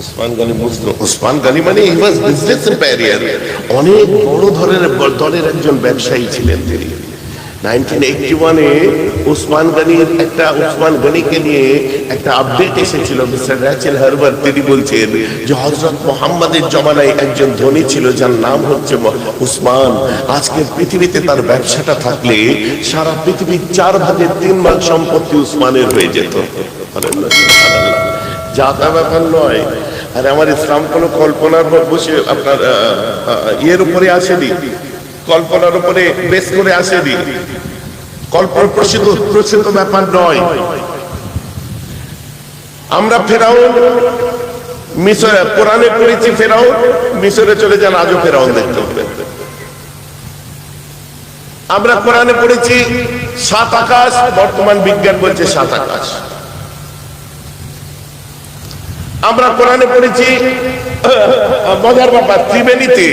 ওসমান ওসমান মানে ওয়াজ বিজনেস অনেক বড় ধরনের দলের একজন ব্যবসায়ী ছিলেন তিনি। 1981 এ ওসমান গনির একটা ওসমান নিয়ে একটা আপডেট এসেছিল মিস্টার র্যাচেল হারবার তিনি বলছেন যে, হযরত মোহাম্মদের জমানায় একজন ধনী ছিল, যার নাম হচ্ছে উসমান আজকে পৃথিবীতে তার ব্যবসাটা থাকলে সারা পৃথিবীর চার ভাগের তিন ভাগ সম্পত্তি উসমানের হয়ে যেত। যা তা ব্যাপার নয় আর আমার ইসলাম কোনো কল্পনার বসে, আপনার ইয়ের উপরে আসেনি। কল্পনার উপরে বেশ করে আসেনি। কল্পনা প্রসিদ্ধ প্রসিদ্ধ ব্যাপার নয়। আমরা ফেরাও মিশরে, কোরআনে পড়েছি ফেরাও মিশরে চলে যান, আজও ফেরাও দেখতে হবে। আমরা কোরআনে পড়েছি সাত আকাশ, বর্তমান বিজ্ঞান বলছে সাত আকাশ। আমরা কোরআনে পড়েছি, মজার ব্যাপার, ত্রিবেণীতে।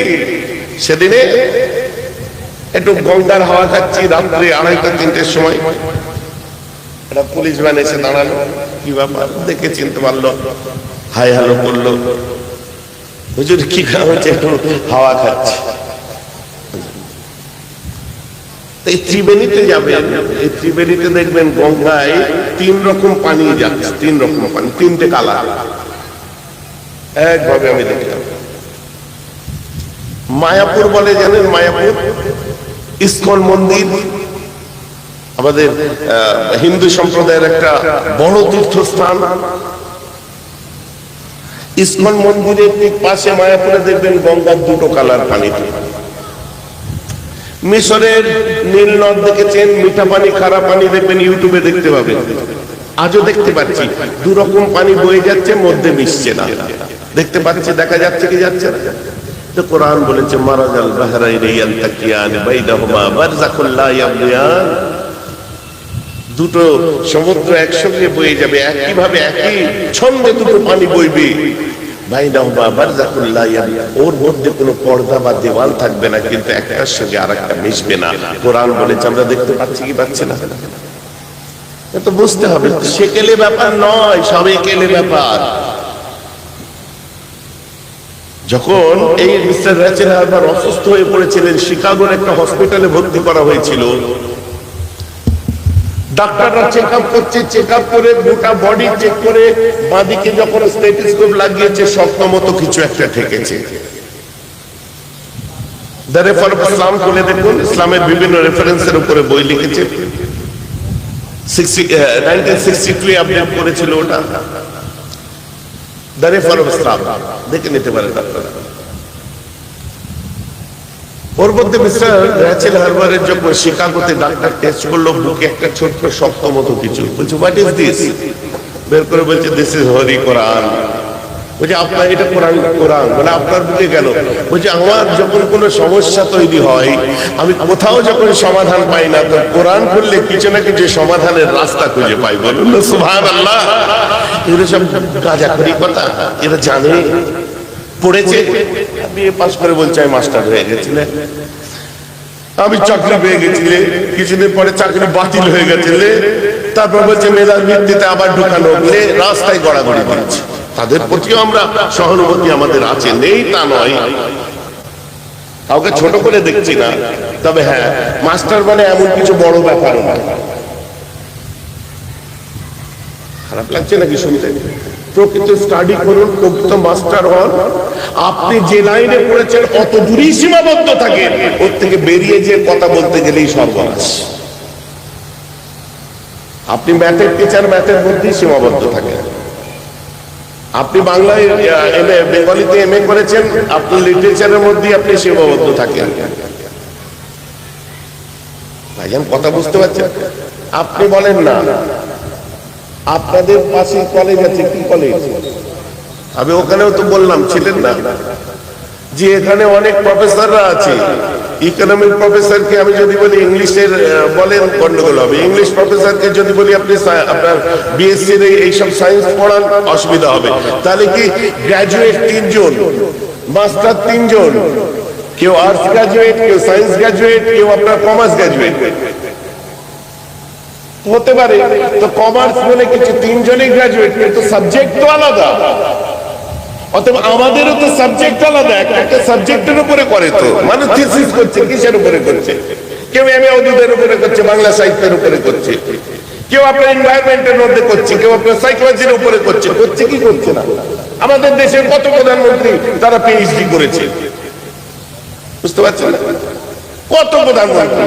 সেদিনে একটু গঙ্গার হাওয়া খাচ্ছি, রাত্রে আড়াইটা, তিনটের সময়। একটা পুলিশ এসে দাঁড়াল। কি ব্যাপার? দেখে চিনতে পারল। হাই, হ্যালো করল। হুজুর, কি একটু হাওয়া এই ত্রিবেণীতে এই ত্রিবেণীতে দেখবেন গঙ্গায় তিন রকম পানি যাচ্ছে, তিন রকম পানি, তিনটে কালার। একভাবে আমি দেখলাম। মায়াপুর বলে জানেন মায়াপুর? ইস্কন মন্দির। আমাদের হিন্দু সম্প্রদায়ের একটা বড় তীর্থস্থান। ইস্কন মন্দিরের ঠিক পাশে মায়াপুরে দেখবেন গঙ্গার দুটো কালার পানিতে মিশরের নীল নদ দেখেছেন, মিঠা পানি খারাপ পানি দেখবেন, ইউটিউবে দেখতে পাবেন। আজও দেখতে পাচ্ছি দু রকম পানি বয়ে যাচ্ছে, মধ্যে মিশছে না। দেখতে পাচ্ছি, দেখা যাচ্ছে কি যাচ্ছে না। কোরআন বলেছে দুটো সমুদ্র একসঙ্গে বয়ে যাবে একই ছন্দে দুটো পানি বইবে। ওর মধ্যে কোনো পর্দা বা দেওয়াল থাকবে না, কিন্তু একটার সঙ্গে আরেকটা মিশবে না। কোরআন বলেছে, আমরা দেখতে পাচ্ছি কি পাচ্ছি না। তো বুঝতে হবে, সেকেলে ব্যাপার নয়, সবে কেলে ব্যাপার। যখন এই মিস্টার র্যাচেল হারবার অসুস্থ হয়ে পড়েছিলেন, শিকাগোর একটা হসপিটালে ভর্তি করা হয়েছিল। ডাক্তাররা চেক আপ করছে চেক আপ করে গোটা বডি চেক করে, বাঁদিকে যখন স্টেথোস্কোপ লাগিয়েছে শক্ত মতো কিছু একটা ঠেকেছে। দ্য রেফার ইসলাম খুলে দেখুন, ইসলামের বিভিন্ন রেফারেন্সের উপরে বই লিখেছে। নাইনটিন সিক্সটি আপডেট করেছিল ওটা। দ্য রেফার ইসলাম দেখে নিতে পারে ডাক্তাররা ওর মধ্যে মিস্টার হারবারের শিকাগোতে ডাক্তার টেস্ট করল, বুকে একটা ছোট্ট শক্ত মতো কিছু। বলছে হোয়াট ইজ দিস বের করে বলছে দিস ইজ হরি কোরআন বলছে, আপনার, এটা কোরআন কোরআন মানে আপনার বুকে গেল বলছে, আমার যখন কোনো সমস্যা তৈরি হয়, আমি কোথাও যখন সমাধান পাই না, তো কোরআন করলে কিছু না কিছু সমাধানের রাস্তা খুঁজে পাই। বলুন আল্লাহ এগুলো সব গাজাখড়ি কথা এরা জানে। পড়েছে। বিএ পাস করে বলছে, আমি মাস্টার হয়ে গেছিলে। আমি চাকরি পেয়ে গেছিলে। কিছুদিন পরে চাকরি বাতিল হয়ে গেছিলে। তারপর বলছে, মেধার ভিত্তিতে আবার ঢুকানো হলে রাস্তায় গড়াগড়ি দিচ্ছে তাদের প্রতিও আমরা সহানুভূতি আমাদের আছে। নেই তা নয়। কাউকে ছোট করে দেখছি না। তবে হ্যাঁ মাস্টার মানে এমন কিছু বড় ব্যাপার না খারাপ লাগছে নাকি শুনতে? প্রকৃত স্টাডি করুন, প্রকৃত মাস্টার হন। আপনি যে লাইনে পড়েছেন, অত দূরই সীমাবদ্ধ থাকেন। ওর থেকে বেরিয়ে যে কথা বলতে গেলেই সর্বনাশ। আপনি ম্যাথের টিচার ম্যাথের মধ্যেই সীমাবদ্ধ থাকেন। আপনি বাংলায় এম, এ, বেঙ্গলিতে এম এ করেছেন, আপনি লিটারেচারের মধ্যেই আপনি সীমাবদ্ধ থাকেন। ভাইজান কথা বুঝতে পারছেন আপনি বলেন না। আপনাদের পাশে কলেজ আছে, কি কলেজ আমি ওখানেও তো বললাম, ছিলেন না। যে এখানে অনেক প্রফেসররা আছে ইকোনমিক প্রফেসরকে আমি যদি বলি ইংলিশের বলেন গন্ডগোল হবে। ইংলিশ প্রফেসরকে যদি বলি আপনি আপনার বিএসসি এর এইসব সায়েন্স পড়ান, অসুবিধা হবে। তাহলে কি গ্র্যাজুয়েট তিনজন মাস্টার তিনজন? কেউ আর্টস গ্র্যাজুয়েট কেউ সায়েন্স গ্র্যাজুয়েট কেউ আপনার কমার্স গ্র্যাজুয়েট হতে পারে। তো কমার্স বলে কিছু তিনজনই গ্রাজুয়েট কিন্তু সাবজেক্ট তো আলাদা। অতএব আমাদেরও তো সাবজেক্ট আলাদা, একটা সাবজেক্টের উপরে করে তো। মানুষ থিসিস করছে, কিসের উপরে করছে? কেউ উপরে করছে, বাংলা সাহিত্যের উপরে করছে। কেউ আপনার এনভায়রনমেন্টের মধ্যে করছে, কেউ আপনার সাইকোলজির উপরে করছে। করছে কি করছে না? আমাদের দেশের কত প্রধানমন্ত্রী তারা পিএইচডি করেছে? বুঝতে পারছেন? কত প্রধানমন্ত্রী?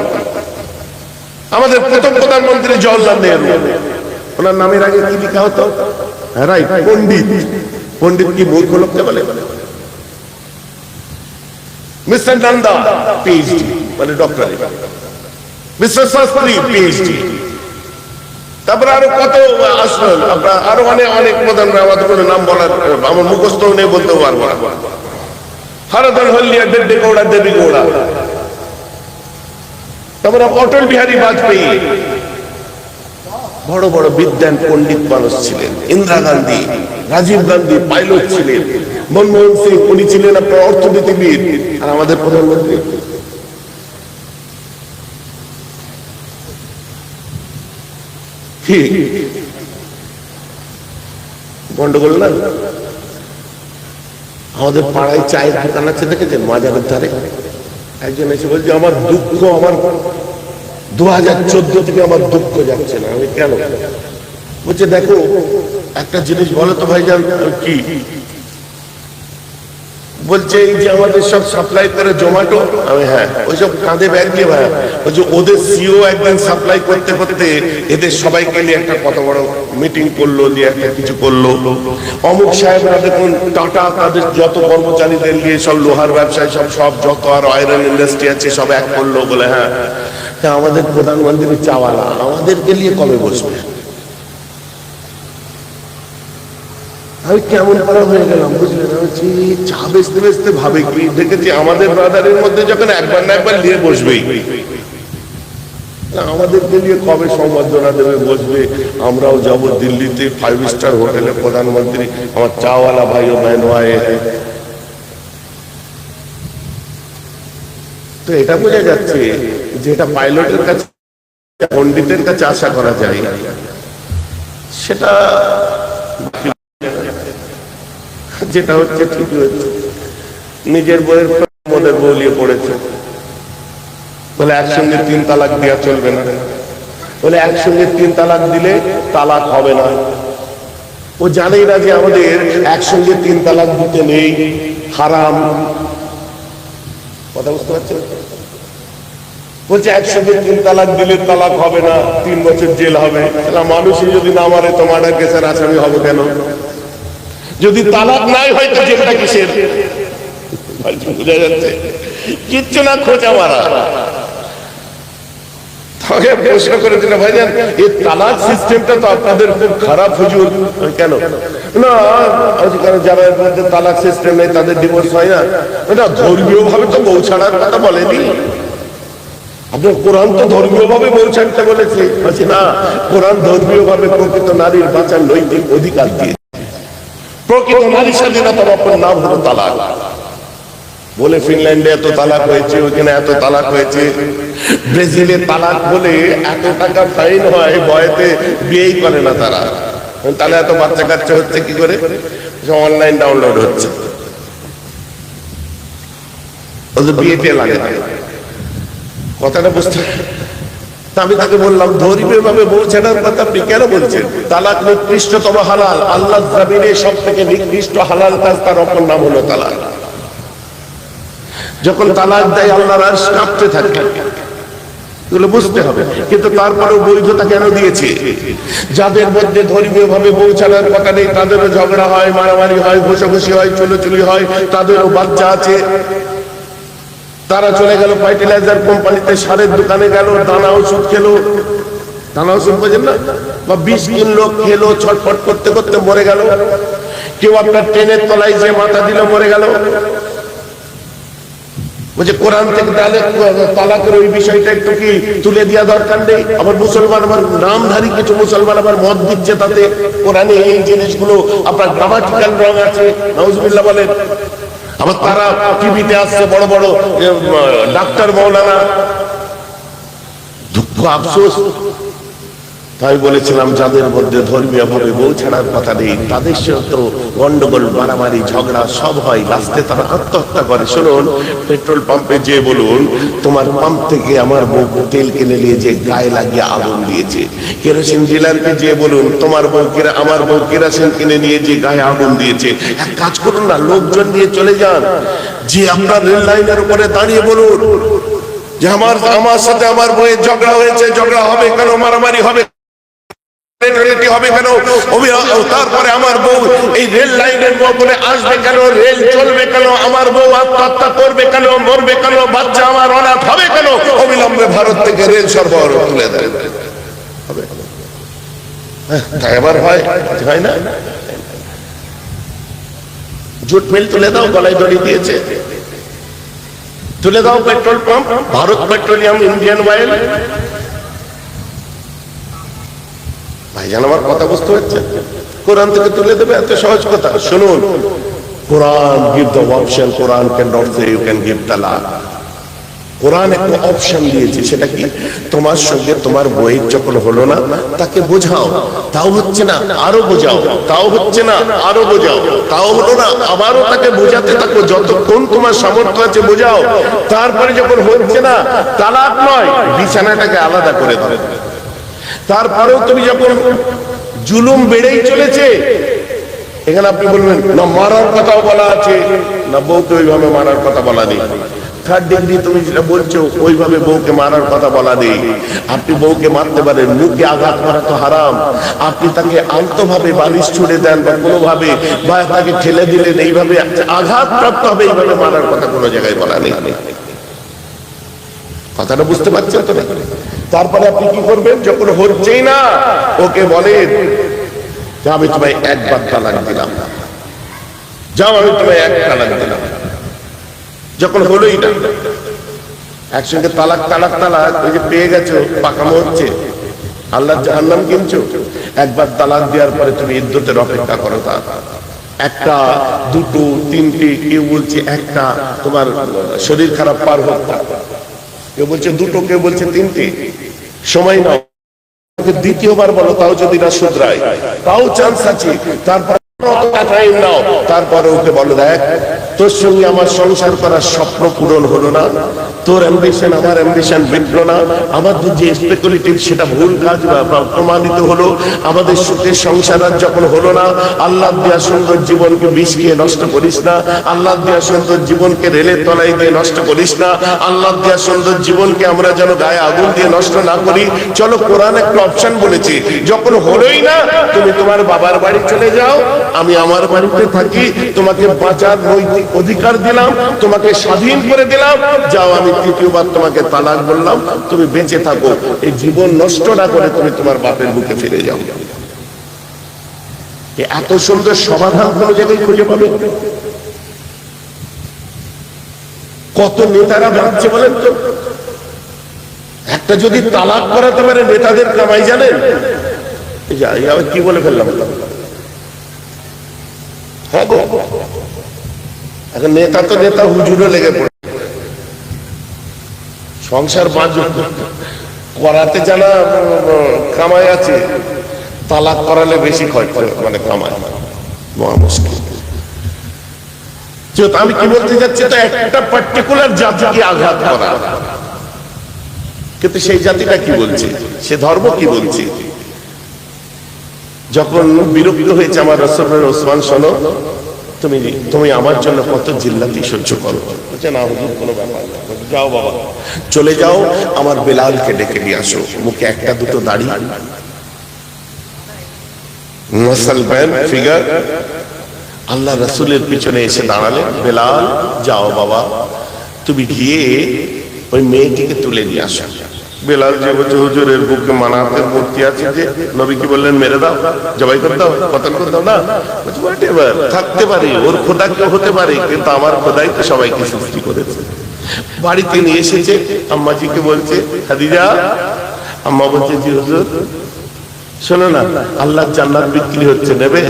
আমাদের প্রথম প্রধানমন্ত্রী জওয়াহরলাল নেহরু। ওনার নামের আগে কি লেখা হতো? রাইট, পণ্ডিত। পণ্ডিত কি মূর্খ লোককে বলে? মিস্টার নন্দা পিএইচডি মানে ডক্টরেট মিস্টার শাস্ত্রী পিএইচডি তারপরে আরও কত আসবেন আপনার আরও অনেক অনেক প্রধান আমাদের কোনো নাম বলার, আমার মুখস্থ নেই বলতে পারব না। হরদন হল্লিয়া দেবী গৌড়া দেবী গৌড়া তারপরে অটল বিহারী বাজপেয়ী। বড় বড় বিদ্যান পণ্ডিত মানুষ ছিলেন, ইন্দিরা গান্ধী, রাজীব গান্ধী পাইলট ছিলেন, মনমোহন সিং উনি ছিলেন আপনার অর্থনীতিবিদ আর আমাদের প্রধানমন্ত্রী। গন্ডগোল না? আমাদের পাড়ায় চায়ের দোকান আছে দেখেছেন, মাজারের ধারে? একজন এসে বলছে, আমার দুঃখ, আমার দু হাজার চোদ্দ থেকে আমার দুঃখ যাচ্ছে না। আমি কেন? বলছে, দেখো, একটা জিনিস বলো তো ভাইজান কি বলছে এই যে আমাদের সব সাপ্লাই করে জোম্যাটো? আমি হ্যাঁ। ওইসব কাঁধে ব্যাগ দিয়ে ভাই। বলছে ওদের সিও একদিন সাপ্লাই করতে করতে এদের সবাইকে নিয়ে একটা কত বড় মিটিং করল দিয়ে একটা কিছু করল। অমুক সাহেবরা দেখুন টাটা তাদের যত কর্মচারীদের নিয়ে সব লোহার ব্যবসায় সব সব যত আর আয়রন ইন্ডাস্ট্রি আছে সব এক করল বলে হ্যাঁ। আমাদের প্রধানমন্ত্রী চাওয়ালা আমাদেরকে নিয়ে কবে বসবে? আমি কেমন হয়ে গেলাম বুঝলেন ভাবে কি? দেখেছি আমাদের ব্রাদারের মধ্যে যখন একবার না একবার নিয়ে বসবেই। আমাদেরকে নিয়ে কবে সম্বর্ধনা দেবে, বসবে? আমরাও যাব দিল্লিতে ফাইভ স্টার হোটেলে প্রধানমন্ত্রী, আমার চাওয়ালা ভাই ও বহন তো এটা বোঝা যাচ্ছে যে এটা পাইলটের কাছে, পণ্ডিতের কাছে আশা করা যায়। সেটা যেটা হচ্ছে ঠিকই হচ্ছে নিজের বইয়ের মধ্যে বলিয়ে পড়েছে। বলে একসঙ্গে তিন তালাক দেওয়া চলবে না। বলে একসঙ্গে তিন তালাক দিলে তালাক হবে না। ও জানেই না যে আমাদের একসঙ্গে তিন তালাক দিতে নেই। হারাম। কথা বুঝতে পারছেন? বলছে, একসঙ্গে তিন তালাক দিলে তালাক হবে না, তিন বছর জেল হবে। মানুষই যদি না মারে তো মার্ডার কেসের আসামি হবে কেন? যদি তালাক নাই হয় তো জেলটা কিসের? বোঝা যাচ্ছে কিচ্ছু না খোঁজা মারা। তাকে প্রশ্ন করেছিল ভাইজান এই তালাক সিস্টেমটা তো আপনাদের খুব খারাপ হুজুর কেন? না আজকাল মধ্যে তালাক সিস্টেম নেই তাদের ডিভোর্স হয় না। এটা ধর্মীয় ভাবে তো বউ ছাড়ার কথা বলেনি। আপনার কোরআন তো ধর্মীয় ভাবে বউ ছাড়তে বলছি। না কোরআন ধর্মীয় ভাবে প্রকৃত নারীর বাঁচার নৈতিক অধিকার দিয়ে প্রকৃত নারী স্বাধীনতার অপর নাম হলো তালাক। বলে ফিনল্যান্ডে এত তালাক হয়েছে, ওইখানে এত তালাক হয়েছে। ব্রাজিলে তালাক বলে এত টাকা ফাইন হয়, ভয়েতে বিয়েই করে না তারা। তাহলে এত বাচ্চা কাচ্চা হচ্ছে কি করে? অনলাইন ডাউনলোড হচ্ছে। ওদের বিয়েতে লাগে কথাটা বুঝতে আমি তাকে বললাম ধর্মীয় ভাবে বউ ছেড়ার কথা আপনি কেন বলছেন? তালাক নিকৃষ্টতম হালাল। আল্লাহ জামিনে সব থেকে নিকৃষ্ট হালাল কাজ তার অপর নাম হলো তালাক। যখন তালাক দেয়, আল্লাহর আরশ কাঁপতে থাকে। এগুলো বুঝতে হবে। কিন্তু তারপরেও বৈধতা কেন দিয়েছে? যাদের মধ্যে ধর্মীয় ভাবে পৌঁছানোর কথা নেই, তাদেরও ঝগড়া হয়, মারামারি হয়, ঘষাঘষি হয়, চুলোচুলি হয়, তাদেরও বাচ্চা আছে। তারা চলে গেল ফার্টিলাইজার কোম্পানিতে, সারের দোকানে গেল, দানা ওষুধ খেলো। দানা ওষুধ বোঝেন না? বা বিষ কিনলো, খেলো, ছটফট করতে করতে মরে গেল। কেউ আপনার ট্রেনের তলায় যে মাথা দিল, মরে গেল। বলছে, কোরআন থেকে তাহলে তালাকের ওই বিষয়টা একটু কি তুলে দেওয়া দরকার নেই? আবার মুসলমান আবার নামধারী কিছু মুসলমান আবার মত দিচ্ছে তাতে। কোরআনে এই জিনিসগুলো, আপনার গ্রামাটিক্যাল রং আছে। বলেন। আবার তারা টিভিতে আসছে বড় বড় ডাক্তার মৌলানা। দুঃখ আফসোস। আমি বলেছিলাম, যাদের মধ্যে ধর্মীয় ভাবে বউ ছাড়ার কথা নেই, তাদের সাথে গন্ডগোল, মারামারি, ঝগড়া সব হয়। লাস্টে তারা আত্মহত্যা করে। শুনুন, পেট্রোল পাম্পে যে বলুন, তোমার পাম্প থেকে আমার বউ তেল কিনে নিয়ে যে গায়ে লাগিয়ে আগুন দিয়েছে। কেরোসিন ডিলারকে যে বলুন, তোমার বউ কেরা, আমার বউ কেরোসিন কিনে নিয়ে যে গায়ে আগুন দিয়েছে। এক কাজ করুন না, লোকজন নিয়ে চলে যান। যে আপনার রেল লাইনের উপরে দাঁড়িয়ে বলুন, যে আমার আমার সাথে আমার বইয়ের ঝগড়া হয়েছে, ঝগড়া হবে কেন, মারামারি হবে তারপরে আমার বউ এই রেল লাইনের আসবে কেন? রেল চলবে কেন? আমার বউ আত্মহত্যা করবে কেন? মরবে কেন? বাচ্চা আমার অনাথ হবে কেন? অবিলম্বে ভারত থেকে রেল সরবরাহ তুলে হ্যাঁ, জুট মিল তুলে দাও গলায় দড়ি দিয়েছে। তুলে দাও petrol pump Bharat Petroleum Indian Oil. ভাইজান আমার কথা বুঝতে পারছে কোরআন থেকে তুলে দেবে, এত সহজ কথা। শুনুন। Quran give the option Quran can not say you can give talaq কোরআন একটা অপশন দিয়েছে, সেটা কি? তোমার সঙ্গে তোমার বইয়ের যখন হলো না, তাকে বোঝাও। তাও হচ্ছে না, আরও বোঝাও। তাও হচ্ছে না, আরও বোঝাও। তাও হলো না, আবারও তাকে বোঝাতে থাকো। যতক্ষণ তোমার সামর্থ্য আছে, বোঝাও। তারপরে যখন হচ্ছে না, তালাক নয়, বিছানাটাকে আলাদা করে দাও। তারপরেও তুমি যখন জুলুম বেড়েই চলেছে, এখানে আপনি বলবেন, না মারার কথাও বলা আছে, না বউকে ওইভাবে মারার কথা বলা নেই। থার্ড ডিগ্রি তুমি যেটা বলছো, ওইভাবে বউকে মারার কথা বলা নেই। আপনি বউকে মারতে পারেন, মুখে আঘাত করা তো হারাম। আপনি তাকে আলতোভাবে বালিশ ছুড়ে দেন বা কোনোভাবে, বা তাকে ঠেলে দিলেন, এইভাবে আঘাত প্রাপ্ত হবে, এইভাবে মারার কথা কোনো জায়গায় বলা নেই। কথাটা বুঝতে পারছেন তো তারপরে আপনি কি করবেন? যখন হচ্ছেই না, ওকে বলেন, যে আমি তোমায় একবার তালাক দিলাম। যাও আমি তোমায় এক তালাক দিলাম। যখন হলোই না, একসঙ্গে তালাক তালাক তালাক, ওই যে পেয়ে গেছো, পাকামো হচ্ছে। আল্লাহ জাহান্নাম কিনছো। একবার তালাক দেওয়ার পরে তুমি ইদ্যতের অপেক্ষা করো তা। একটা, দুটো, তিনটে, কেউ বলছে একটা, তোমার শরীর খারাপ পার হোক। কেউ বলছে দুটো, কেউ বলছে তিনটে। সময় নাও। দ্বিতীয়বার বলো, তাও যদি না শুধরায়। তাও চান্স আছে। তারপর তারপরে ওকে বলো দেখ, তোর সঙ্গে আমার সংসার করার স্বপ্ন পূরণ হলো না, তোর অ্যাম্বিশন আমার অ্যাম্বিশন বিটলো না, আমাদের যে স্পেকুলেটিভ সেটা ভুল কাজ প্রমাণিত হলো, আমাদের সুখের সংসার আর যখন হলো না, আল্লাহ দেওয়া সুন্দর জীবনকে বিষ খেয়ে নষ্ট করিস না, আল্লাহ দেওয়া সুন্দর জীবনকে রেলের তলায় দিয়ে নষ্ট করিস না, আল্লাহ দেওয়া সুন্দর জীবনকে আমরা যেন গায়ে আগুন দিয়ে নষ্ট না করি। চলো কোরআন একটা অপশন বলেছি, যখন হলোই না, তুমি তোমার বাবার বাড়ি চলে যাও আমি আমার বাড়িতে থাকি, তোমাকে বাঁচার নৈতিক অধিকার দিলাম, তোমাকে স্বাধীন করে দিলাম। যাও, আমি তৃতীয়বার তোমাকে তালাক বললাম, তুমি বেঁচে থাকো। এই জীবন নষ্ট না করে তুমি তোমার বাপের বুকে ফিরে যাও। এত সুন্দর সমাধান কোনো জায়গায় খুঁজে পাবে? কত নেতারা ভাবছে বলেন তো? একটা যদি তালাক করাতে পারে, নেতাদের কামাই জানেন? কি বলে ফেললাম? হ্যাঁ এখন নেতা তো নেতা লেগে পড়ে। সংসার করাতে জানা, কামাই আছে। তালাক করালে বেশি খরচ মানে কামাই। মহা মুশকিল। আমি কি বলতে যাচ্ছি একটা পার্টিকুলার জাতিকে আঘাত করা। কিন্তু সেই জাতিটা কি বলছে? সে ধর্ম কি বলছে? যখন বিরক্ত হয়েছে আমার রসমের ওসমান, শোনো, তুমি তুমি আমার জন্য কত জিল্লাতি সহ্য করো। না হুজুর, কোনো ব্যাপার যাও বাবা, চলে যাও, আমার বেলালকে ডেকে নিয়ে আসো। মুখে একটা দুটো দাড়ি। মুসলমান ফিগার। আল্লাহ রসুলের পিছনে এসে দাঁড়ালেন। বেলাল, যাও বাবা, তুমি গিয়ে ওই মেয়েটিকে তুলে নিয়ে আসো। বেলাল যে হুজুরের বুকে মানাতের মূর্তি আছে যে নবী কি বললেন, মেরে দাও, জবাই করে দাও করে দাও। না থাকতে পারে, ওর খোদা কেউ হতে পারে, কিন্তু আমার খোদাই তো সবাইকে সৃষ্টি করেছে। বাড়িতে নিয়ে এসেছে, আম্মাজিকে বলছে, খাদিজা, আম্মা বলছে, জি হুজুর, শোনো না, আল্লাহ জান্নাত বিক্রি হচ্ছে, নেবে?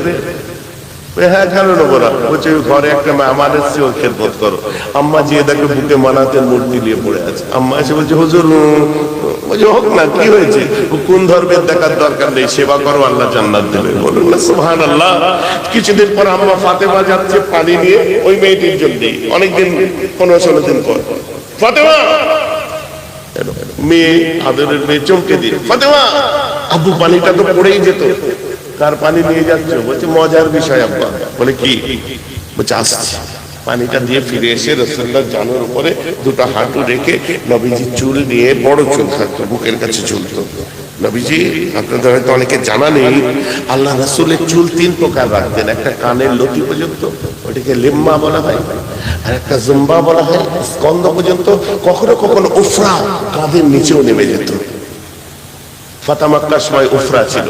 হ্যাঁ কেন নেব না বলছে, ঘরে একটা এসছে, ওর করো। আম্মা বুকে মূর্তি নিয়ে পড়ে আছে। আম্মা এসে বলছে, হুজুর, বলছে, হোক না, কি হয়েছে? কোন ধর্মের দেখার দরকার নেই, সেবা করো, আল্লাহ জান্নাত দেবে। বলুন না সুবহান আল্লাহ কিছুদিন পর আম্মা ফাতেমা যাচ্ছে পানি নিয়ে ওই মেয়েটির জন্য। অনেকদিন, পনেরো ষোলো দিন পর। ফাতেমা! মেয়ে আদরের মেয়ে চমকে দিয়ে, ফাতেমা! আব্বু পানিটা তো পড়েই যেত। কার পানি নিয়ে যাচ্ছে? বলছে, মজার বিষয়, আব্বা। বলে, কি? বলছে, আসছি। পানিটা দিয়ে ফিরে এসে রসুল্লাহ জানোর উপরে দুটো হাঁটু রেখে নবীজি চুল নিয়ে বড় চুল থাকতো, বুকের কাছে ঝুলতো নবীজি, আপনাদের হয়তো অনেকে জানা নেই, আল্লাহ রাসুলের চুল তিন প্রকার রাখতেন। একটা কানের লতি পর্যন্ত, ওটাকে লিম্মা বলা হয়, আর একটা জুম্বা বলা হয় স্কন্দ পর্যন্ত, কখনো কখনো উফরা কাঁধের নিচেও নেমে যেত। সময় উফরা ছিল।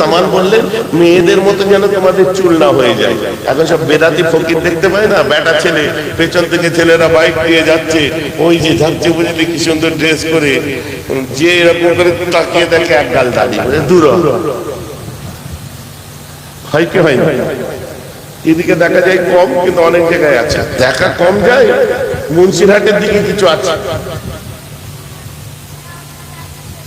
জামান বললেন, মেয়েদের মতো যেন তোমাদের চুল না হয়ে যায়। এখন সব বেদাতি ফকির দেখতে পায় না, বেটা ছেলে, পেছন থেকে ছেলেরা বাইক দিয়ে যাচ্ছে। ওই যে যাচ্ছে বুঝলি কি সুন্দর ড্রেস করে যে এরকম করে তাকিয়ে দেখে এক গাল দাঁড়িয়ে দূর হয় কি হয় না? এদিকে দেখা যায় কম, কিন্তু অনেক জায়গায় আছে। দেখা কম যায়, মুন্সিরহাটের দিকে কিছু আছে কথা বুঝতে পারছেন তো অবস্থা ফিরুল্লাহ সেজদা সুজুদ হাজার মিন্নাত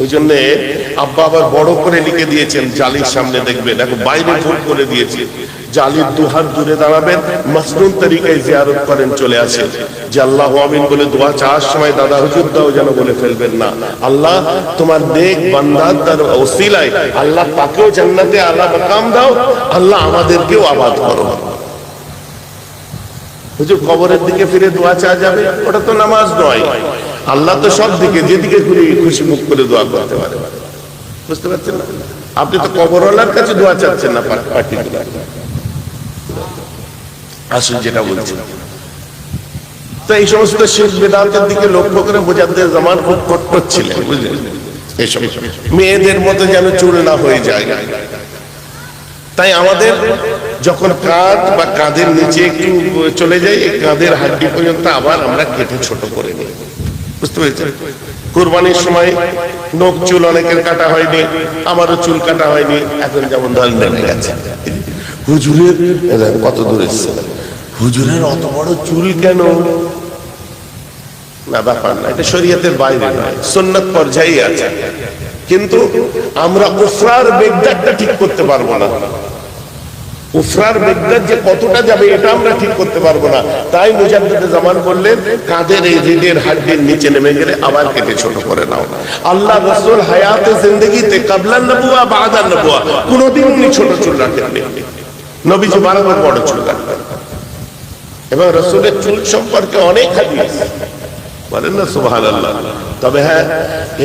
ওই জন্য আব্বা আবার বড় করে লিখে দিয়েছেন, জালির সামনে দেখবেন এখন বাইরে ভুল করে দিয়েছে। জালির দূরে দাঁড়াবেন তরিকায় জিয়ারত করেন, চলে আসেন। যে আল্লাহ আমিন বলে, দোয়া চাওয়ার সময় দাদা হুজুর দাও যেন বলে ফেলবেন না। আল্লাহ তোমার নেক বান্দার তার ওসিলায়, আল্লাহ তাকেও জান্নাতে আল্লাহ মাকাম দাও, আল্লাহ আমাদেরকেও আবাদ করো। হুজুর, কবরের দিকে ফিরে দোয়া চাওয়া যাবে? ওটা তো নামাজ নয়। আল্লাহ তো সব দিকে যেদিকে খুশি মুখ করে দোয়া করতে পারে। বুঝতে পারছেন না? আপনি তো কবরওয়ালার কাছে দোয়া চাচ্ছেন না পার্টিকুলার আসুন, যেটা বলছি। তো এই সমস্ত শেখ বেদান্তের দিকে লক্ষ্য করে বোঝাতে জামান খুব কট্টর ছিলেন, বুঝলেন? মেয়েদের মতো যেন চুল না হয়ে যায়। তাই আমাদের যখন কাঁধ বা কাঁধের নিচে একটু চলে যায় কাঁধের হাড্ডি পর্যন্ত আবার আমরা কেটে ছোট করে নিই। বুঝতে সময় নখ, চুল অনেকের কাটা হয়নি, আমারও চুল কাটা হয়নি, এখন যেমন নেমে গেছে। হুজুরের কত দূর এসছে? হুজুরের অত বড় চুল কেন? না, ব্যাপার না, এটা শরীয়তের বাইরে নয়, সুন্নত পর্যায়ে আছে। কিন্তু আমরা উফরার বেগদারটা ঠিক করতে পারব না। রসুল হায়াতে বাদান নবুয়া কোনোদিন ছোট চুল বড় চুল এবং রসুলের চুল সম্পর্কে অনেক হাদিস। বলেন না সুবহান আল্লাহ তবে হ্যাঁ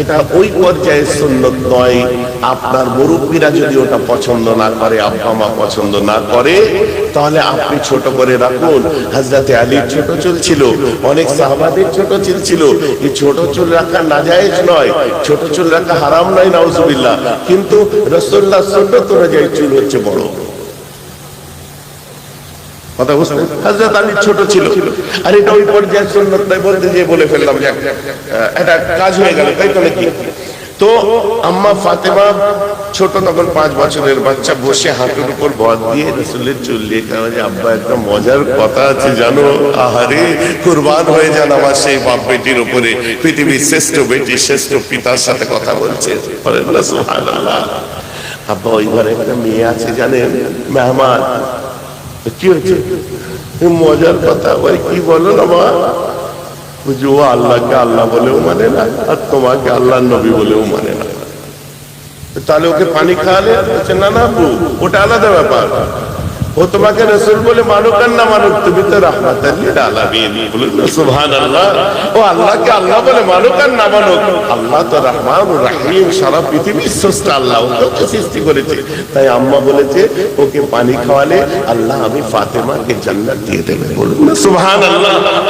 এটা ওই পর্যায়ে সুন্নত নয়। আপনার মুরব্বীরা যদি ওটা পছন্দ না করে, আব্বা মা পছন্দ না করে, তাহলে আপনি ছোট করে রাখুন। হাজরাতে আলীর ছোট অনেক সাহাবাদের ছোট চুল ছিল। এই ছোট চুল রাখা নাজায়েজ নয়, ছোট চুল রাখা হারাম নয়, নাউজুবিল্লাহ। কিন্তু রসুল্লাহ সুন্নত অনুযায়ী চুল হচ্ছে বড়। কথা বুঝতে হাজরত আলী ছোট ছিল। আর এটা ওই পর্যায়ে সুন্নত বলতে বলে ফেললাম যে এটা কাজ হয়ে গেল তাই তো নাকি তো আম্মা ফাতেমা ছোট তখন পাঁচ বছরের বাচ্চা, বসে হাঁটুর উপর দিয়ে রসুলের যে আব্বা, একটা মজার কথা আছে, জানো? আহারে, কুরবান হয়ে যান আমার সেই বাপ বেটির উপরে। পৃথিবীর শ্রেষ্ঠ বেটি, শ্রেষ্ঠ পিতার সাথে কথা বলছে। আব্বা ওই ঘরে মেয়ে আছে, জানেন? মেহমান। কি হয়েছে? মজার কথা, ওই কি বলো না মা? বুঝি ও আল্লাহকে আল্লাহ বলেও মানে না, আর তোমাকে আল্লাহ নবী বলেও মানে না। তাহলে ওকে পানি খাওয়ালে? বলছে, না না ওটা আলাদা ব্যাপার। ও তোমাকে রসুল বলে মানুক আর না মানুক তুমি তো আল্লাহকে আল্লাহ বলে মানুক আর না মানুক আল্লাহ তো রহমান রাহিম, সারা পৃথিবীর স্রষ্টা আল্লাহ, ওকে সৃষ্টি করেছে। তাই আম্মা বলেছে, ওকে পানি খাওয়ালে আল্লাহ আমি ফাতেমাকে জান্নাত দিয়ে দেবে। বলুন না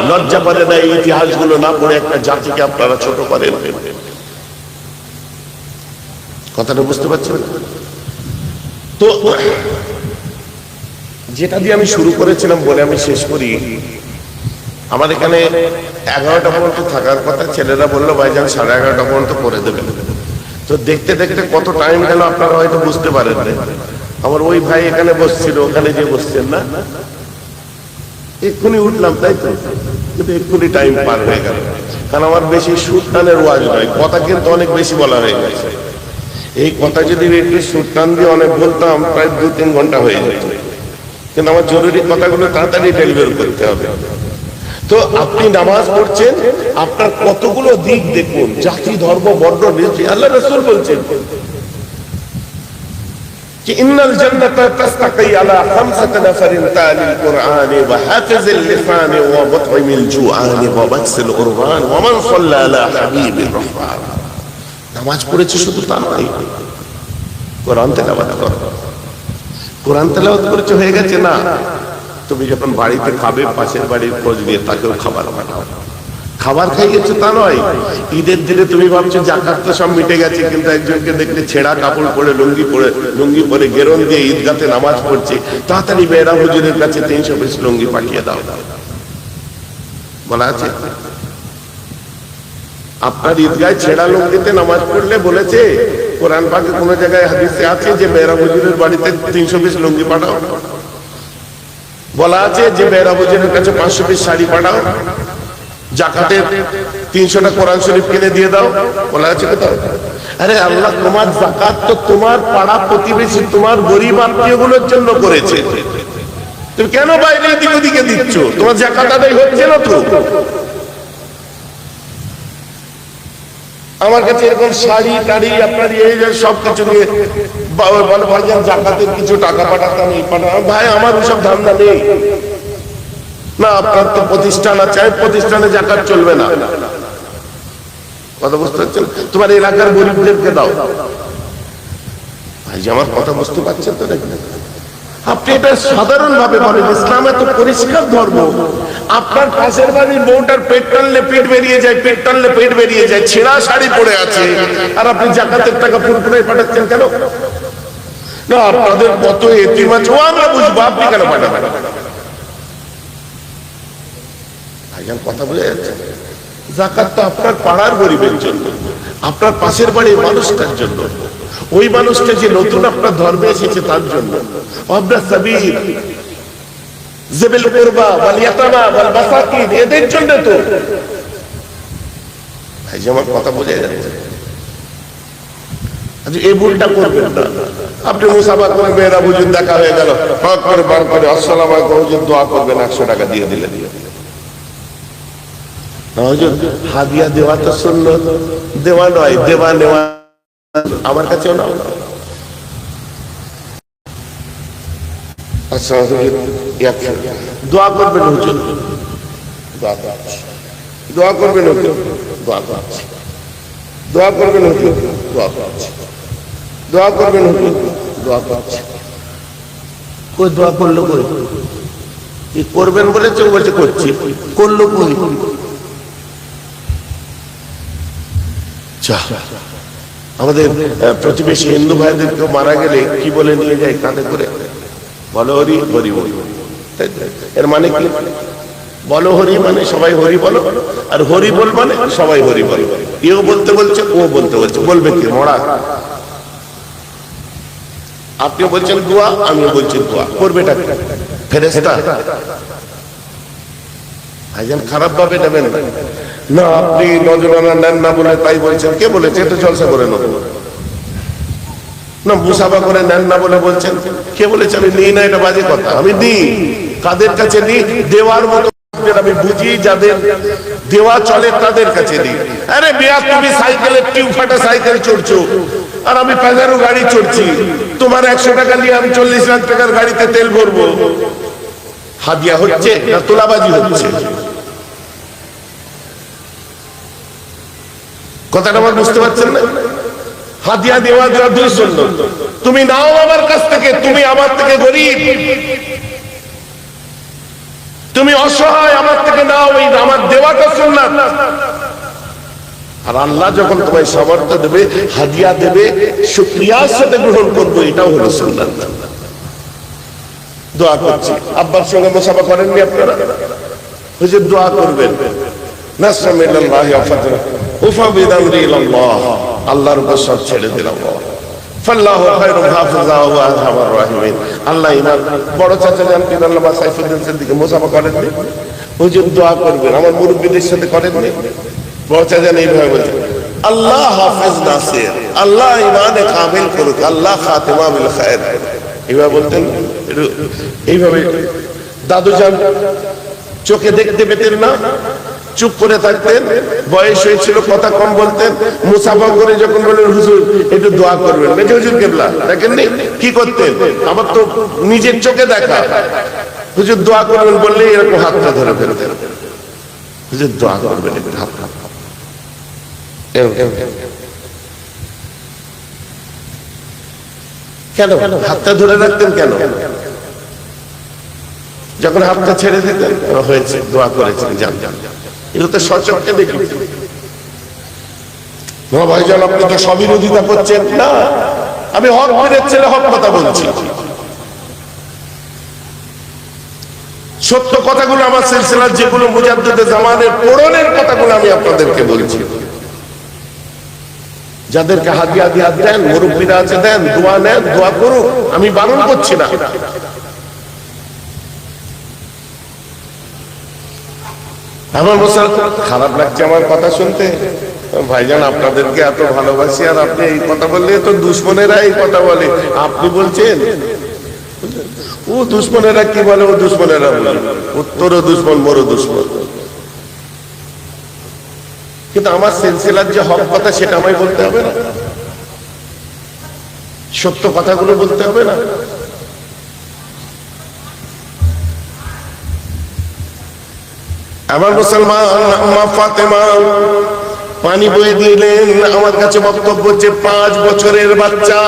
লজ্জা পারে না এই ইতিহাসগুলো না পড়ে একটা জাতিকে আপনারা ছোট করেন। কথাটা বুঝতে পারছেন? তো যেটা দিয়ে আমি শুরু করেছিলাম বলে আমি শেষ করি। আমার এখানে এগারোটা পর্যন্ত থাকার কথা ছেলেরা বলল ভাইজান সাড়ে এগারোটা পর্যন্ত করে দেবেন। তো দেখতে দেখতে কত টাইম গেল, আপনারা হয়তো বুঝতে পারেন আমার ওই ভাই এখানে বসছিল, ওখানে যে বসছেন না। এক্ষুনি উঠলাম, তাই তো? কিন্তু এক্ষুনি টাইম পার হয়ে গেল। কারণ আমার বেশি সুর টানের ওয়াজ নয়, কথা কিন্তু অনেক বেশি বলা হয়ে গেছে। এই কথা যদি একটু সুর টান দিয়ে অনেক বলতাম, প্রায় দু তিন ঘণ্টা হয়ে যেত। কিন্তু আমার জরুরি কথাগুলো তাড়াতাড়ি ডেলিভারি করতে হবে। তো আপনি নামাজ পড়ছেন, আপনার কতগুলো দিক দেখুন, জাতি, ধর্ম, বর্ণ নির্দেশ আল্লাহ রসুল বলছেন। নামাজ পড়েছে শুধু তা নয়। কোরআন থেকে আবার কোরআন তেলাওয়াত করেছে, হয়ে গেছে না? তুমি যখন বাড়িতে খাবে, পাশের বাড়ির খোঁজ নিয়ে তাকেও খাবার বানাও। খাবার খাইয়েছো তা নয়। ঈদের দিনে তুমি ভাবছ, জাকাত তো সব মিটে গেছে, কিন্তু একজনকে দেখলে ছেঁড়া কাপড় পরে, লুঙ্গি পরে লুঙ্গি পরে গেরন দিয়ে ঈদগাতে নামাজ পড়ছে। তাড়াতাড়ি মেয়েরা হুজুরের কাছে তিনশো পিস লুঙ্গি পাঠিয়ে দাও। বলা আছে? আপনার ঈদগায় ছেঁড়া লুঙ্গিতে নামাজ পড়লে বলেছে কোরআন পাকে কোন জায়গায় হাদিসে আছে যে মেয়েরা হুজুরের বাড়িতে তিনশো পিস লুঙ্গি পাঠাও? বলা আছে যে মেয়েরা হুজুরের কাছে পাঁচশো পিস শাড়ি পাঠাও। জাকাতের তিনশোটা কোরআন শরীফ কিনে দিয়ে দাও। বলা আছে কোথাও? আরে আল্লাহ, তোমার জাকাত তো তোমার পাড়া প্রতিবেশী, তোমার গরিব আত্মীয়গুলোর জন্য করেছে। তুমি কেন বাইরে দিকে দিচ্ছ? তোমার জাকাত আদায় হচ্ছে না তো? আমার কাছে এরকম শাড়ি, টাড়ি আপনার এই যে সব কিছু নিয়ে বলে ভাইজান জাকাতের কিছু টাকা পাঠাতাম, এই পাঠাতাম। ভাই, আমার ওসব ধান্দা নেই। না, আপনার তো প্রতিষ্ঠান আছে প্রতিষ্ঠানে জাকাত চলবে না। কথা বুঝতে পারছেন? তোমার এলাকার গরিবদেরকে দাও। ভাই আমার কথা বুঝতে পারছেন তো নাকি আপনি এটা সাধারণ ভাবে বলেন, ইসলাম এত পরিষ্কার ধর্ম। আপনার পাশের বাড়ির বউটার পেট টানলে পেট বেরিয়ে যায়, পেট টানলে পেট বেরিয়ে যায়, ছেঁড়া শাড়ি পরে আছে। আর আপনি জাকাতের টাকা পুরোপুরি পাঠাচ্ছেন কেন? না, আপনাদের কত এতিম আছে? ও, আমরা বুঝব, আপনি কেন পাঠাবেন? ভাইজান কথা বুঝে যাচ্ছে। জাকাত তো আপনার পাড়ার গরিবের জন্য, আপনার পাশের বাড়ির মানুষটার জন্য। ওই মানুষটা যে নতুন আপনার ধর্মে এসেছে তার জন্য। সাবির, জেবেল কোরবা ইয়াতামা মাসাকিন, এদের জন্য তো। ভাই আমার কথা বোঝা যাচ্ছে। আচ্ছা এই ভুলটা করবেন না। আপনি মুসাফা করে মেয়েরা বুঝুন দেখা হয়ে গেল। হক করে বার করে, আসসালাম আলাইকুম দোয়া করবেন, একশো টাকা দিয়ে দিলে হাদিয়া দেওয়া তো শূন্য দেওয়া নয়, দেওয়া নেওয়া আমার কাছেও নাও। দোয়া করবেন হুজুর দোয়া করছি। দোয়া করবেন হুজুর দোয়া করছি। দোয়া করবেন হুজুর দোয়া করছি। দোয়া করবেন হুজুর দোয়া করছি। কই দোয়া করল কই কি করবেন বলেছে বলছে করছি করল কই যা। আমাদের প্রতিবেশী হিন্দু ভাইদেরকে মারা গেলে কি বলে নিয়ে যায় কাঁধে করে? বলো হরি হরি বল? এর মানে কি? বলো হরি মানে সবাই হরি বলো, আর হরি বল মানে সবাই হরি বল। এও বলতে বলছে, ও বলতে বলছে। বলবে কি? মরা। আপনি বলছেন দোয়া আমিও বলছি দোয়া করবেটা কি? ফেরেশতা। ভাইজান, খারাপ ভাবে নেবেন না। আপনি নজরানা নেন না বলে তাই বলছেন। কে বলেছে? এটা জলসা করে নেব। না, মুসাফা করে নেন না বলে বলছেন। কে বলেছে? আমি নিই না, এটা বাজে কথা। আমি নিই। কাদের কাছে নিই? দেওয়ার মতো আমি বুঝি যাদের দেওয়া চলে তাদের কাছে নিই। আরে বিয়া তুমি সাইকেলের টিউব ফাটা সাইকেল চড়ছো। আর আমি প্যাজারো গাড়ি চড়ছি। তোমার একশো টাকা নিয়ে আমি চল্লিশ লাখ টাকার গাড়িতে তেল ভরবো। হাদিয়া হচ্ছে না তোলাবাজি হচ্ছে? কথাটা আমার বুঝতে পারছেন না? হাদিয়া দেওয়া দেওয়া দুই তুমি নাও আমার কাছ থেকে, তুমি আমার থেকে গরিব। তুমি অসহায়, আমার থেকে নাও, এই আমার দেওয়াটা আর আল্লাহ যখন তোমায় সামর্থ্য দেবে, হাদিয়া দেবে শুক্রিয়ার সাথে গ্রহণ করব, এটাও হলো সুন্নাত। দোয়া করছি। আব্বার সঙ্গে মোসাফা করেননি আপনারা? দোয়া করবেন। নাসরাম ইলাল্লাহি ইলাল্লাহ, আল্লাহর উপর সব ছেড়ে দিলাম আল্লাহ। বড় চাচা বড় আল্লাহ হাফেজ আল্লাহ আল্লাহ এইভাবে বলতেন এইভাবে দাদু যান, চোখে দেখতে পেতেন না? চুপ করে থাকতেন। বয়স হয়েছিল, কথা কম বলতেন। মুসাফা করে যখন বললেন, হুজুর, একটু দোয়া করবেন। বেঁচে হুজুর, কেবলা, দেখেননি? কি করতেন? আমার তো নিজের চোখে দেখা। হুজুর, দোয়া করবেন বললে এরকম হাতটা ধরে ফেলতেন। হুজুর, দোয়া করবেন একটু হাত কেন? হাতটা ধরে রাখতেন কেন? যখন হাতটা ছেড়ে দিতেন, হয়েছে, দোয়া করেছেন যান যান। সচককে দেখি। ভাইজান, আপনি তো সবিরোধিতা করছেন। না, আমি হক ছেলে হক কথা বলছি। সত্য কথাগুলো আমার সিলসিলার যেগুলো মুজাদ্দিদে জামানের পড়নের কথাগুলো আমি আপনাদেরকে বলছি। যাদেরকে হাদিয়া দিয়া দেন, মুরব্বীরা আছে, দেন, দোয়া নেন, দোয়া করুক, আমি বারণ করছি না। আমার বছর খারাপ লাগছে আমার কথা শুনতে। ভাইজান, আপনাদেরকে এত ভালোবাসি আর আপনি এই কথা বললে তো দুশ্মনেরা এই কথা বলে। আপনি বলছেন, ও দুশ্মনেরা কি বলে, ও দুশ্মনেরা বলে। উত্তরও দুশ্মন, মোরও দুশ্মন। কিন্তু আমার সিলসিলার যে হক কথা, সেটা আমায় বলতে হবে না। সত্য কথাগুলো বলতে হবে না। আমার মুসলমান আম্মা ফাতেমা, পানি বয়ে দিলেন আমার কাছে বক্তব্য হচ্ছে পাঁচ বছরের বাচ্চা।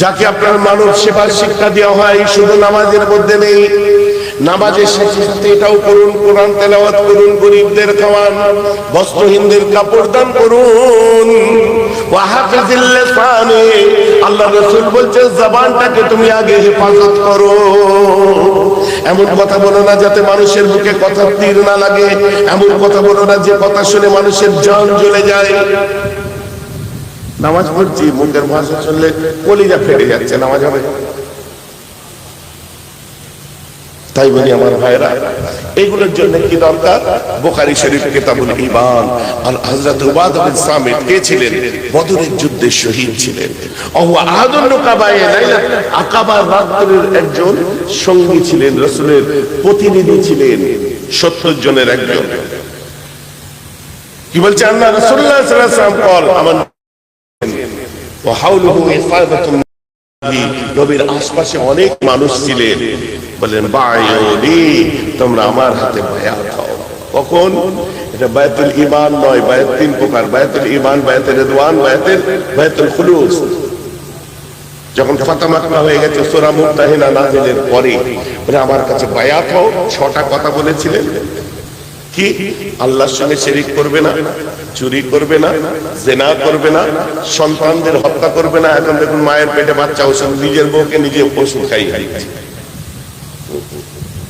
যাকে আপনার মানব সেবার শিক্ষা দেওয়া হয়, শুধু নামাজের মধ্যে নেই, নামাজের সাথে সাথে এটাও করুন কোরআন তেলাওয়াত করুন, গরিবদের খাওয়ান, বস্ত্রহীনদের কাপড় দান করুন। আল্লাহ রসুল বলছে জবানটাকে তুমি আগে হেফাজত করো। এমন কথা বলো না যাতে মানুষের মুখে কথা তীর না লাগে। এমন কথা বলো না যে কথা শুনে মানুষের জান জ্বলে যায়। নামাজ পড়ছি, মুখের ভাষা শুনলে কলিজা ফেটে যাচ্ছে, নামাজ হবে। তাই বলি আমার ভাইরা এইগুলোর জন্য কি দরকার? বোখারি শরীফ, কিতাবুল ঈমান। আর হযরত উবাদা বিন সামিত কে ছিলেন? বদরের যুদ্ধে শহীদ ছিলেন। লাইলা একজন সঙ্গী ছিলেন, রাসূলের প্রতিনিধি ছিলেন 70 জনের একজন। কি বলছে আল্লাহ? রাসূলুল্লাহ সাল্লাল্লাহু আলাইহি কল আমার ইফাদাতুন নবীর আশপাশে অনেক মানুষ ছিলেন বলেন তোমরা আমার হাতে কখন? এটা ইমান নয় তিন প্রকার। ইমান রিদওয়ান খুলুস। যখন হয়ে গেছে, সূরা মুমতাহিনা নাজিলের পরে আমার কাছে বায়াত হও ছটা কথা বলেছিলেন। কি? আল্লাহর সঙ্গে শরীক করবে না? চুরি করবে না, জেনা করবে না, সন্তানদের হত্যা করবে না। এখন দেখুন মায়ের পেটে বাচ্চা ওষুধ নিজের বউকে নিজে ওষুধ খাই খাই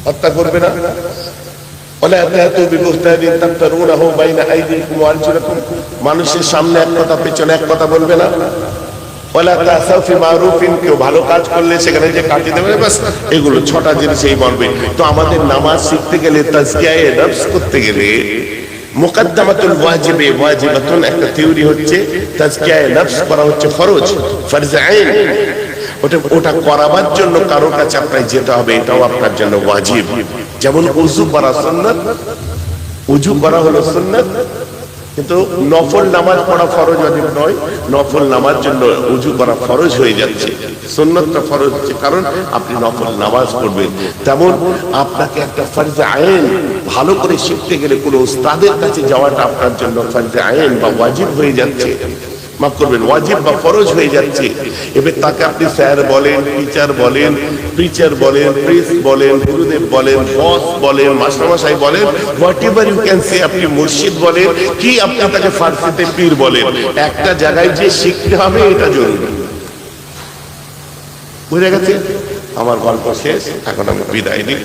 হত্যা করবে না। মানুষের সামনে এক কথা, পেছনে এক কথা বলবে না। কেউ ভালো কাজ করলে সেখানে যে কাটিয়ে দেবে এগুলো ছটা জিনিস এই বলবে। তো আমাদের নামাজ শিখতে গেলে তাজকিয়ায় নফস করতে গেলে মুকদ্দামাতুল ওয়াজিবে, ওয়াজিবাতুন একটা থিওরি হচ্ছে, তাজকিয়ায়ে নফস করা হচ্ছে ফরজ ফরজ আইন। ওটা ওটা করাবার জন্য কারও কাছে আপনার যেতে হবে, এটাও আপনার জন্য ওয়াজিব। যেমন উজু করা সুন্নাত উজু করা হলো সুন্নাত কিন্তু নফল নামাজ পড়া ফরজ অজিব নয়, নফল নামাজ জন্য উজু করা ফরজ হয়ে যাচ্ছে। সন্ন্যতটা ফরজ হচ্ছে, কারণ আপনি নফল নামাজ পড়বেন। তেমন আপনাকে একটা ফরজে আইন, ভালো করে শিখতে গেলে কোনো উস্তাদের কাছে যাওয়াটা আপনার জন্য ফরজে আইন বা ওয়াজিব হয়ে যাচ্ছে। মাফ করবেন, ওয়াজিব বা ফরজ হয়ে যাচ্ছে। এবার তাকে আপনি স্যার বলেন, টিচার বলেন টিচার বলেন প্রিন্স বলেন, গুরুদেব বলেন বস বলেন, মাস্টারমশাই বলেন whatever you can say আপনি মুর্শিদ বলেন, কি আপনি তাকে ফার্সিতে পীর বলেন, একটা জায়গায় যে শিখতে হবে, এটা জরুরি। বুঝে গেছে? আমার গল্প শেষ, এখন আমি বিদায় দিই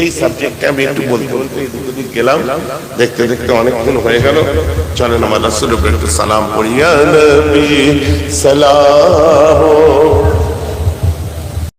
এই সাবজেক্টে আমি একটু বলতে বলতে গেলাম, দেখতে দেখতে অনেকক্ষণ হয়ে গেল। চলেন আমার রাসুল একটু সালাম পড়িয়া সালাম